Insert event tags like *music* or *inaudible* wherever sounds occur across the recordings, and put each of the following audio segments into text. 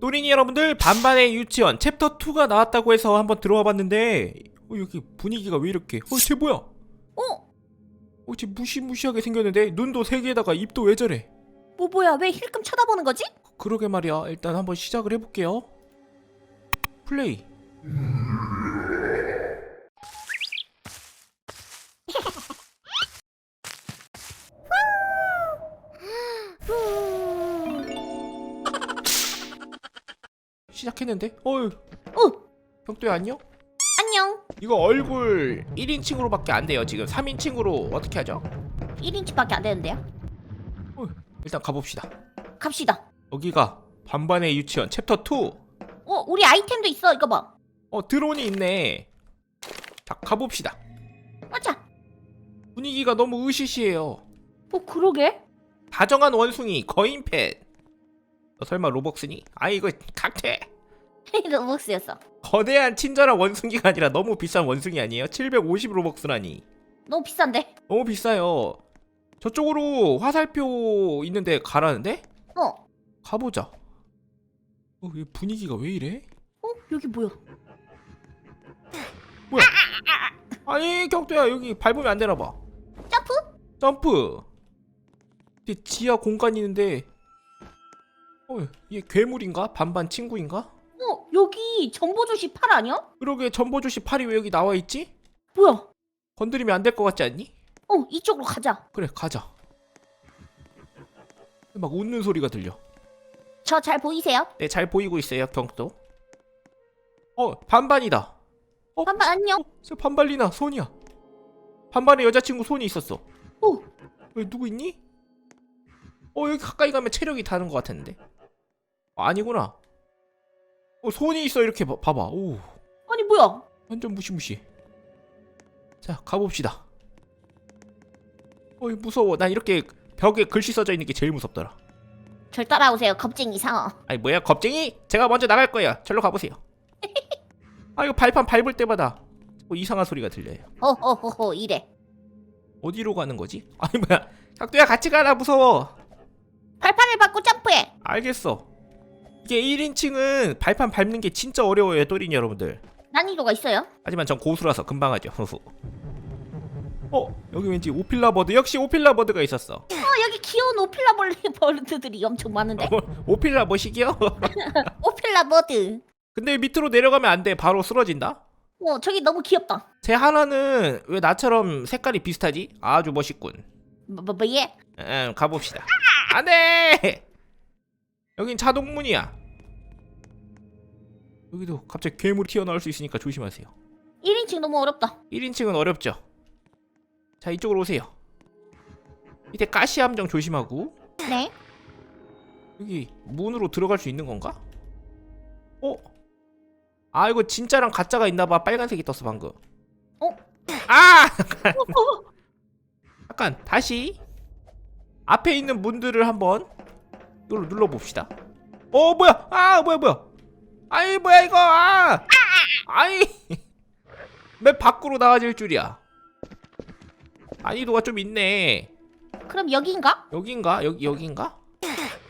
또린이 여러분들 반반의 유치원 챕터 2가 나왔다고 해서 한번 들어와 봤는데 어, 여기 분위기가 왜 이렇게 어쟤 뭐야? 어? 어쟤 무시무시하게 생겼는데 눈도 세 개에다가 입도 왜 저래? 뭐 뭐야? 왜 힐끔 쳐다보는 거지? 그러게 말이야. 일단 한번 시작을 해볼게요. 플레이 시작했는데? 어휴. 어. 벽도야 안녕? 안녕. 이거 얼굴 1인칭으로밖에 안 돼요 지금. 3인칭으로 어떻게 하죠? 1인치밖에 안 되는데요? 어휴, 일단 가봅시다. 갑시다. 여기가 반반의 유치원. 챕터 2 어 우리 아이템도 있어 이거 봐. 어 드론이 있네. 자 가봅시다. 맞아. 분위기가 너무 으시시해요. 어 그러게. 다정한 원숭이 거인 펫 너 설마 로벅스니? 아 이거 각퇴 *laughs* 로벅스였어 거대한 친절한 원숭이가 아니라 너무 비싼 원숭이 아니에요? 750 로벅스라니 너무 비싼데 너무 비싸요 저쪽으로 화살표 있는데 가라는데? 어 가보자 어, 이 분위기가 왜 이래? 어? 여기 뭐야 뭐야? 아니 격도야 여기 밟으면 안 되나 봐 점프? 점프 근데 지하 공간이 있는데 어 이게 괴물인가? 반반 친구인가? 어 여기 전보조시 팔 아니야? 그러게 전보조씨 팔이 왜 여기 나와 있지? 뭐야 건드리면 안 될 것 같지 않니? 어 이쪽으로 가자 그래 가자 막 웃는 소리가 들려 저 잘 보이세요? 네 잘 보이고 있어요 경도 어 반반이다 어? 반반 안녕 어, 저 반발리나 손이야 반반의 여자친구 손이 있었어 어왜 누구 있니? 어 여기 가까이 가면 체력이 다는 것 같았는데 어, 아니구나. 어 손이 있어. 이렇게 봐, 봐봐. 오. 아니 뭐야? 완전 무시무시해 자 가봅시다. 어이 무서워. 난 이렇게 벽에 글씨 써져 있는 게 제일 무섭더라. 절 따라오세요 겁쟁이 상어 아니 뭐야 겁쟁이? 제가 먼저 나갈 거예요. 절로 가보세요. *laughs* 아 이거 발판 밟을 때마다 뭐 이상한 소리가 들려요. 호호호호 이래. 어디로 가는 거지? 아니 뭐야. 혁도야 같이 가라. 무서워. 발판을 밟고 점프해. 알겠어 이게 1인칭은 발판 밟는 게 진짜 어려워요 또린 여러분들. 난이도가 있어요? 하지만 전 고수라서 금방 하죠. *laughs* 어 여기 왠지 오필라 버드 역시 오필라 버드가 있었어. 어 여기 귀여운 오필라 벌레 버드들이 엄청 많은데. 어, 오필라 뭐시기요? *laughs* 오필라 버드. 근데 밑으로 내려가면 안 돼. 바로 쓰러진다? 어 저기 너무 귀엽다. 제 하나는 왜 나처럼 색깔이 비슷하지? 아주 멋있군. 뭐, 뭐, 뭐, 얘? 음, 가봅시다. 안돼! 여긴 자동문이야 여기도 갑자기 괴물이 튀어나올 수 있으니까 조심하세요. 1인칭 너무 어렵다. 1인칭은 어렵죠? 자 이쪽으로 오세요. 밑에 가시 함정 조심하고. 네. 여기 문으로 들어갈 수 있는 건가? 어? 아 이거 진짜랑 가짜가 있나봐. 빨간색이 떴어 방금. 어? 아! *laughs* 잠깐 다시 앞에 있는 문들을 한번 이걸로 눌러봅시다. 어 뭐야? 아 뭐야 뭐야 아이 뭐야 이거 아 아이 맵 밖으로 나와질 줄이야 난이도가 좀 있네 그럼 여기인가? 여긴가? 여기 여긴가?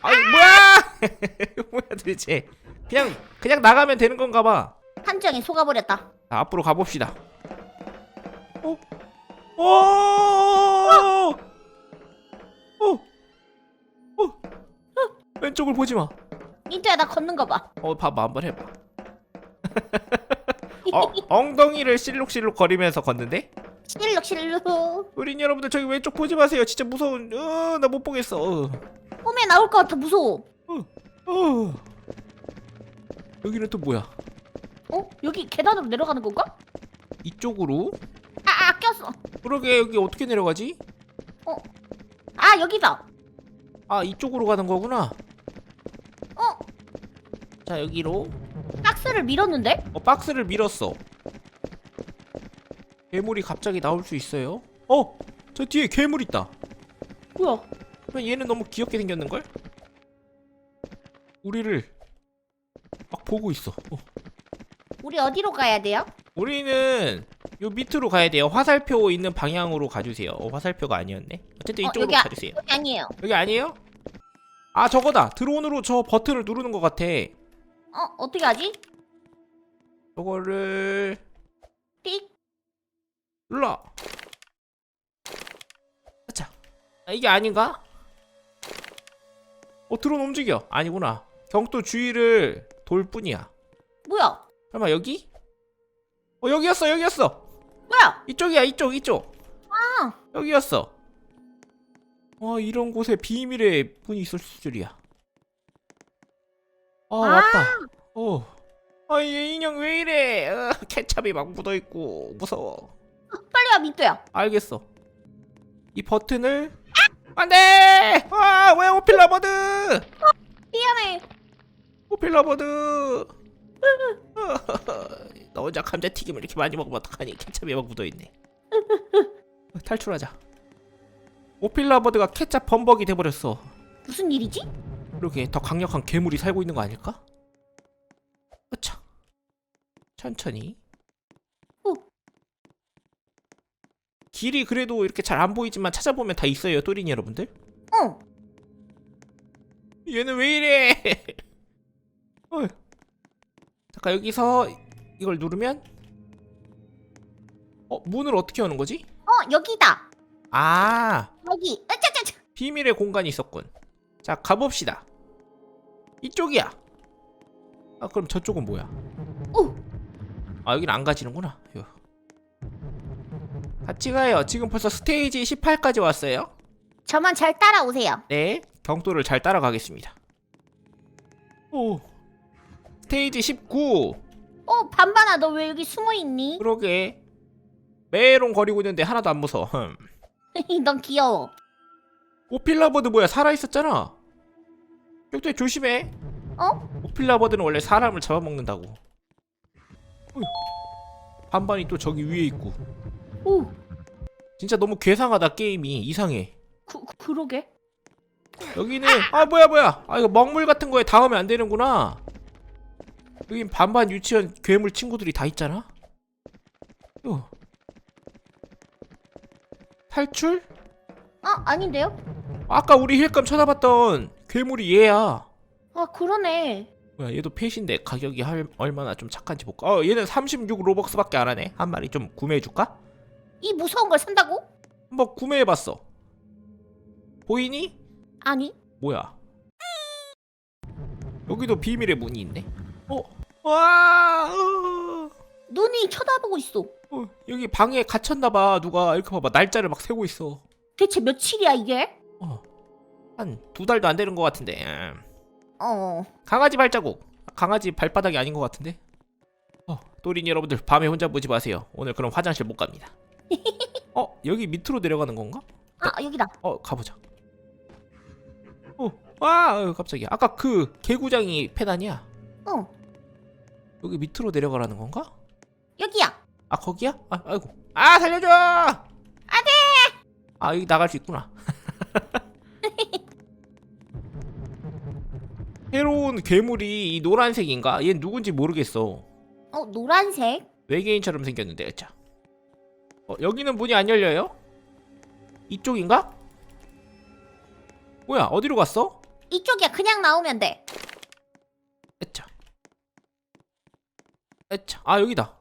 아니 뭐야? *laughs* 뭐야 도대체? 그냥 그냥 나가면 되는 건가 봐. 한정에 속아버렸다 자, 앞으로 가봅시다. 어? 오! 어? 어? 왼쪽을 보지 마. 민트야 나 걷는 거 봐 어, 봐봐 한번 해봐. *laughs* 어, 엉덩이를 실룩실룩 거리면서 걷는데? 실룩 실룩 우린 여러분들 저기 왼쪽 보지 마세요. 진짜 무서운. 어, 나 못 보겠어. 어. 꿈에 나올 것 같아 무서워 어. 여기는 또 뭐야? 어? 여기 계단으로 내려가는 건가? 이쪽으로? 아, 아 꼈어 그러게 여기 어떻게 내려가지? 아 여기다 아 이쪽으로 가는 거구나. 어? 자 여기로 박스를 밀었는데? 어 박스를 밀었어. 괴물이 갑자기 나올 수 있어요? 어, 저 뒤에 괴물 있다. 뭐야 얘는 너무 귀엽게 생겼는 걸? 우리를 막 보고 있어. 어. 우리 어디로 가야 돼요? 우리는 요 밑으로 가야 돼요. 화살표 있는 방향으로 가주세요. 어, 화살표가 아니었네. 어쨌든 어, 이쪽으로 여기 아- 가주세요. 여기 아니에요 여기 아니에요? 아 저거다. 드론으로 저 버튼을 누르는 것 같아. 어 어떻게 하지? 요거를 띡. 눌러. 자, 아, 이게 아닌가? 어 드론 움직여. 아니구나. 경도 주위를 돌 뿐이야. 뭐야? 잠깐만 여기? 어 여기였어 여기였어. 뭐야? 이쪽이야 이쪽 이쪽. 아 여기였어. 와 이런 곳에 비밀의 문이 있을 줄이야. 아, 왔다. 어. 아이 인형 왜 이래? 어, 케찹이 막 묻어 있고 무서워. 빨리 와 민뚜야. 알겠어. 이 버튼을 안돼. 아왜 오필라버드? 미안해. 오필라버드. *laughs* 너 혼자 감자튀김을 이렇게 많이 먹으면 어떡하니? 케찹이 막 묻어 있네. 탈출하자. 오필라버드가 케찹 범벅이 돼버렸어. 무슨 일이지? 그러게 더 강력한 괴물이 살고 있는 거 아닐까? 어차 천천히 오. 길이 그래도 이렇게 잘 안 보이지만 찾아보면 다 있어요 또린이 여러분들 어. 얘는 왜 이래 *laughs* 어. 잠깐 여기서 이걸 누르면 어 문을 어떻게 여는 거지? 어 여기다. 아 여기. 으짜짜짜. 비밀의 공간이 있었군. 자, 가봅시다. 이쪽이야. 아, 그럼 저쪽은 뭐야? 오. 아, 여긴 안 가지는구나. 휴. 같이 가요. 지금 벌써 스테이지 18까지 왔어요. 저만 잘 따라오세요. 네, 경도를 잘 따라가겠습니다. 오, 스테이지 19. 어 반반아 너 왜 여기 숨어 있니? 그러게. 메롱 거리고 있는데 하나도 안 무서워. 흠. *laughs* 넌 귀여워. 오필라버드 뭐야? 살아 있었잖아. 격도에 조심해. 어? 오필라버드는 원래 사람을 잡아먹는다고. 어휴. 반반이 또 저기 위에 있고. 오. 진짜 너무 괴상하다 게임이 이상해. 그 그러게. 여기는 아 뭐야 뭐야. 아 이거 먹물 같은 거에 닿으면 안 되는구나. 여긴 반반 유치원 괴물 친구들이 다 있잖아. 어. 탈출? 아 아닌데요? 아까 우리 힐감 쳐다봤던 괴물이 얘야. 아 그러네. 뭐야 얘도 펫인데 가격이 할, 얼마나 좀 착한지 볼까? 어 얘는 36 로벅스밖에 안 하네. 한 마리 좀 구매해 줄까? 이 무서운 걸 산다고? 한번 구매해 봤어. 보이니? 아니. 뭐야? 여기도 비밀의 문이 있네. 어? 와! 어, 눈이 쳐다보고 있어. 어, 여기 방에 갇혔나 봐. 누가 이렇게 봐봐. 날짜를 막 세고 있어. 대체 며칠이야 이게? 어. 한 두 달도 안 되는 것 같은데. 음. 어. 강아지 발자국. 강아지 발바닥이 아닌 것 같은데. 어, 또린이 여러분들 밤에 혼자 보지 마세요. 오늘 그럼 화장실 못 갑니다. *laughs* 어, 여기 밑으로 내려가는 건가? 아 여기다. 어, 가보자. 어, 와, 어, 깜짝이야. 아까 그 개구장이 페단이야. 어. 여기 밑으로 내려가라는 건가? 여기야. 아, 거기야? 아, 아이고. 아, 살려줘! 안 돼! 아, 여기 나갈 수 있구나. *laughs* 새로운 괴물이 이 노란색인가? 얘 누군지 모르겠어. 어 노란색. 외계인처럼 생겼는데, 자. 어, 여기는 문이 안 열려요? 이쪽인가? 뭐야, 어디로 갔어? 이쪽이야. 그냥 나오면 돼. 에차. 에차. 아, 여기다.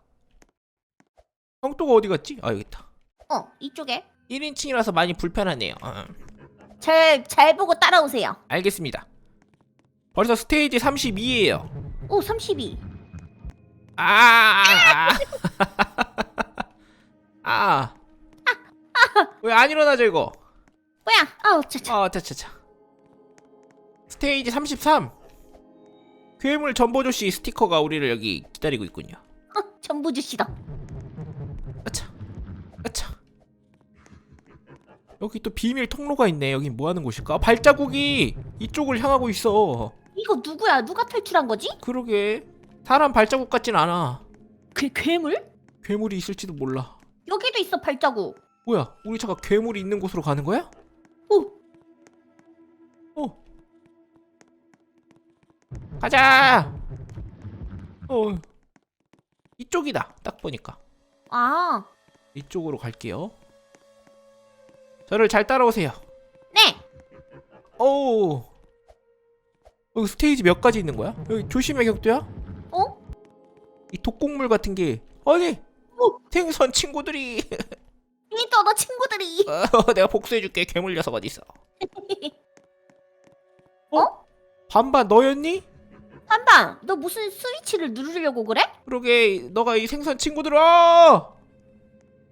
형또가 어디 갔지? 아, 여기 있다. 어 이쪽에. 1인칭이라서 많이 불편하네요. 어, 잘잘 보고 따라오세요. 알겠습니다. 벌써 스테이지 32예요. 오 32. 아, 아, *laughs* 아. 왜 안 일어나죠 이거? 뭐야? 아우 차차. 아, 차차차. 스테이지 33. 괴물 전보조 씨 스티커가 우리를 여기 기다리고 있군요. 어, 전부 주시다. 아차, 아차. 여기 또 비밀 통로가 있네. 여기 뭐 하는 곳일까? 아, 발자국이 이쪽을 향하고 있어. 이거 누구야? 누가 탈출한 거지? 그러게. 사람 발자국 같진 않아. 괴 괴물? 괴물이 있을지도 몰라. 여기도 있어 발자국. 뭐야? 우리 차가 괴물이 있는 곳으로 가는 거야? 오 어. 가자. 어. 이쪽이다. 딱 보니까. 아. 이쪽으로 갈게요. 저를 잘 따라오세요. 네. 오. 여기 스테이지 몇 가지 있는 거야? 여기 조심해 격도야. 어? 이 독곡물 같은 게 아니 어? 생선 친구들이 *laughs* 이또 너 친구들이. 어, 내가 복수해줄게 괴물 녀석 어디 있어? *laughs* 어? 반반 너였니? 한방, 너 무슨 스위치를 누르려고 그래? 그러게 너가 이 생선 친구들 어!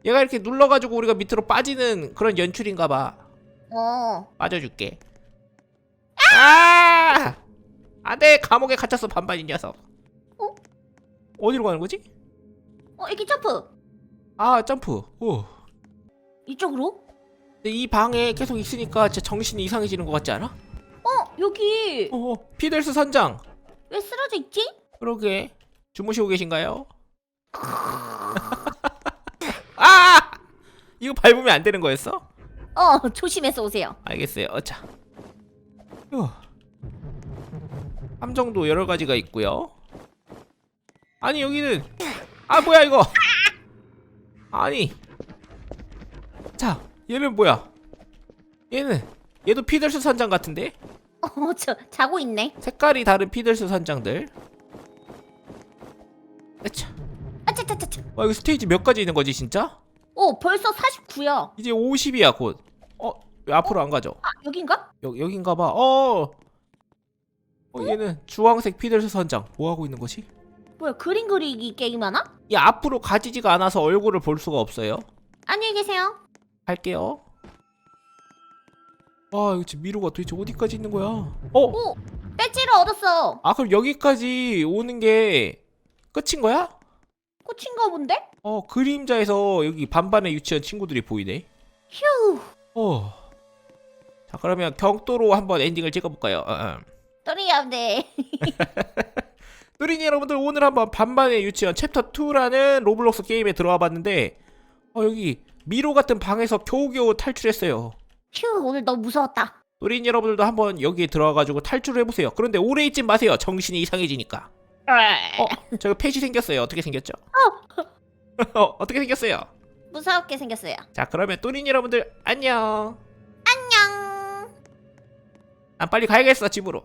얘가 이렇게 눌러가지고 우리가 밑으로 빠지는 그런 연출인가봐. 어. 빠져줄게. 아! 안돼 감옥에 갇혔어 반반 이 녀석. 어? 어디로 가는 거지? 어, 이렇게 점프. 아 점프. 오. 이쪽으로? 근데 이 방에 계속 있으니까 진짜 정신이 이상해지는 것 같지 않아? 어, 여기 어, 어 피델스 선장. 왜 쓰러져 있지? 그러게 주무시고 계신가요? *laughs* 아! 이거 밟으면 안 되는 거였어? 어, 조심해서 오세요. 알겠어요. 어차. 휴. 함정도 여러 가지가 있고요. 아니 여기는 아 뭐야 이거? 아니. 자, 얘는 뭐야? 얘는 얘도 피들스 선장 같은데? 어, 저 자고 있네. 색깔이 다른 피들스 선장들. 아차. 아차차차차. 와 이거 스테이지 몇 가지 있는 거지 진짜? 오, 벌써 49야. 이제 50이야 곧. 어? 왜 앞으로 안 가죠? 아, 여긴가? 여, 여긴가 봐. 어. 어 얘는 주황색 피들스 선장. 뭐 하고 있는 거지? 뭐야, 그림 그리기 게임 하나? 이 앞으로 가지지가 않아서 얼굴을 볼 수가 없어요. 안녕히 계세요. 갈게요. 와, 이거 지금 미로가 도대체 어디까지 있는 거야? 어? 오, 배지를 얻었어. 아, 그럼 여기까지 오는 게 끝인 거야? 꽃인가 본데? 어, 그림자에서 여기 반반의 유치원 친구들이 보이네. 휴. 어. 자, 그러면 경도로 한번 엔딩을 찍어볼까요? 어, 어. *laughs* 또리야네. 뚜리니 여러분들 오늘 한번 반반의 유치원 챕터 2라는 로블록스 게임에 들어와 봤는데 어 여기 미로 같은 방에서 겨우겨우 탈출했어요 휴, 오늘 너무 무서웠다. 뚜리니 여러분들도 한번 여기에 들어와가지고 탈출을 해보세요 그런데 오래 있진 마세요 정신이 이상해지니까 어? 저기 펫이 생겼어요 어떻게 생겼죠? 어 *laughs* 어떻게 생겼어요? 무섭게 생겼어요. 자 그러면 뚜리니 여러분들 안녕 안녕. 난 빨리 가야겠어 집으로